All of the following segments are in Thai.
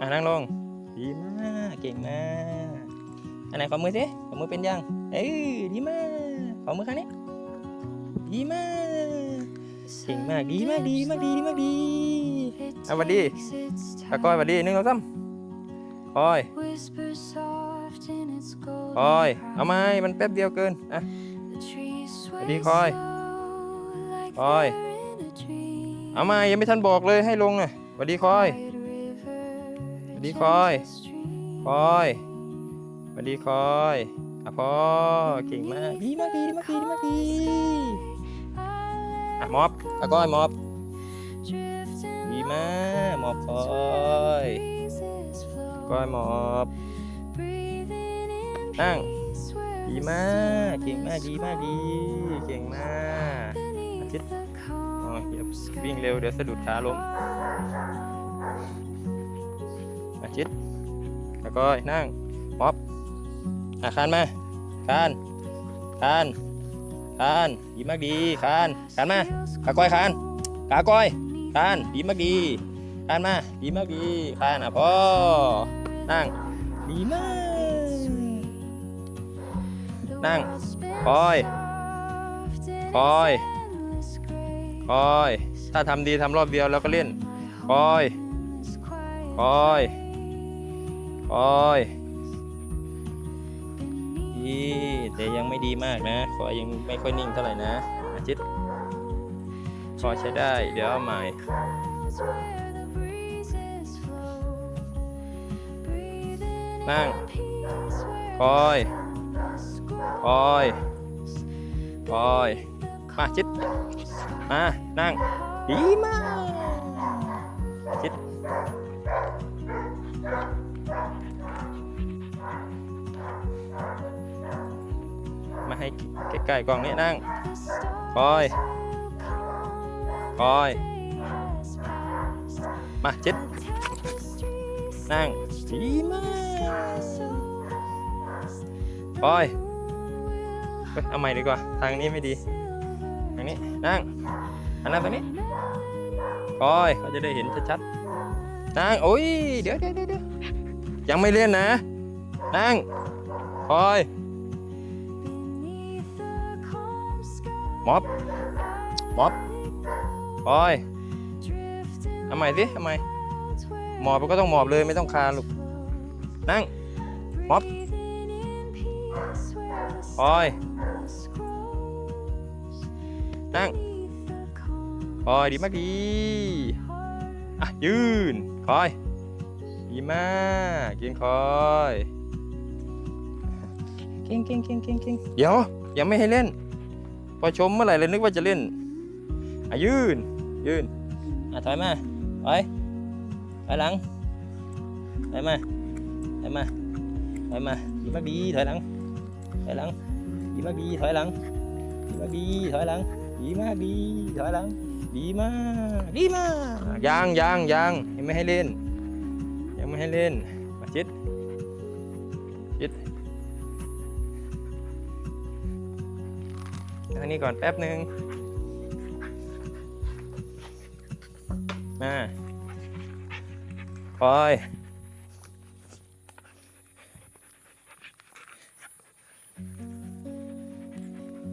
อะนั่งลง ดีมาก เก่งมาก อันไหนขอมือสิขอมือเป็นยัง เอ้ยดีมาก ขอมือข้างนี้ ดีมาก เก่งมาก ดีมาก ดีมาก ดีดีมาก ดีเอาหวัดดีตะก้อยหวัดดีหนึ่งสองสามคอยคอย เอาไหมมันแป๊บเดียวเกิน อะวันดีคอยคอย เอามายังไม่ทันบอกเลยให้ลงน่ะหวัดดีคอย วัสดีคอยคอยสวัสดีคอยอะพ่อเก่งมากดีมากดีดีมากดีดีมากดีอะมอบตะก้อยมอบดีมากมอบคอยก้อยมอบนั่งดีมากเก่งมากดีมากดีเก่งมากอาทิตย์อ๋ออย่าวิ่งเร็วเดี๋ยวสะดุดขาล้ม อาทิตแล้วก็นั่งมอบอะคานมาคานคานคานดีมากดีคานคานมาขาก้อยคานขาก้อยคานดีมากดีคานมาดีมากดีคานอะพ่อนั่งดีมากนั่งคอยคอยคอย ถ้าทำดีทำรอบเดียวแล้วก็เล่นคอยคอย คอยดีแต่ยังไม่ดีมากนะคอยยังไม่ค่อยนิ่งเท่าไหร่นะ อาทิตย์พอใช้ได้ เดี๋ยวเอาใหม่นั่งคอยคอยคอย มาชิด มา นั่ง ดีมาก ชิด ให้ใกล้ๆกล้องนี้นั่ง คอย คอย มาชิดนั่งดีมากคอยเฮ้ยเอาใหม่ดีกว่า ทางนี้ไม่ดี ทางนี้ นั่งหันหน้าตรงนี้คอยเขาจะได้เห็นชัดๆ นั่งโอ้ย เดี๋ยวเดี๋ยวเดี๋ยวเดี๋ยวยังไม่เล่นนะ นั่งคอย ม็อบม็อบคอยเอาใหม่สิเอาใหม่หมอบก็ต้องหมอบเลยไม่ต้องคานลูกนั่งม็อบคอยนั่งคอยดีมากดีอะยืนคอยดีมากเก่งคอยเก่งเก่งเก่งเก่งเก่งเดี๋ยวยังไม่ให้เล่น พอชมเมื่อไหร่เลยนึกว่าจะเล่นอะยืน ยืนอะถอยมาถอยถอยหลังถอยมาถอยมาถอยมาดีมากดีถอยหลังถอยหลังดีมากดีถอยหลังดีมากดีถอยหลังดีมากดีถอยหลัง ดีมากดีมากยังยังยังยังไม่ให้เล่น ยังไม่ให้เล่น ทางนี้ก่อนแป๊บหนึ่งมาคอย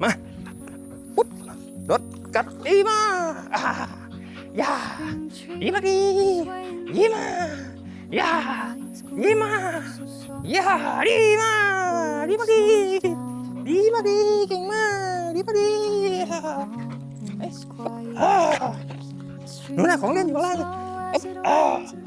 มาปุ๊บรถกัดดีมากอ่าย่าดีมากดีดีมาอย่าดีมาอย่าดีมาดีมากดีดีมากดีเก่งมาก เอ้ยอ่าหนูน่ะของเล่นอยู่ข้างล่างเอ้ยอ่าเ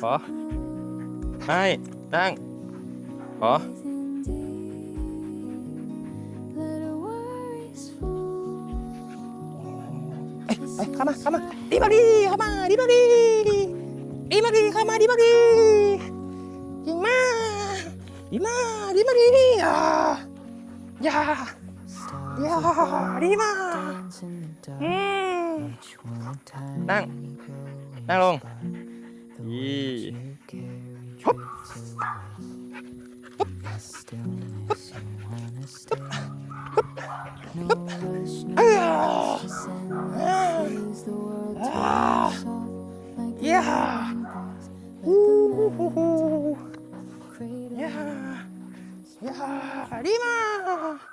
ขอ ไม่ นั่ง ขอ เอ้ยไปเข้ามาเข้ามาดีมากดีเข้ามาดีมากดีดีมากดีเข้ามาดีมากดีเก่งมากดีมากดีมากดีอ่าอย่าอย่าดีมากอืมนั่ง นั่งลง 이 혀. 야. 우후후후. 야. 야, 리마.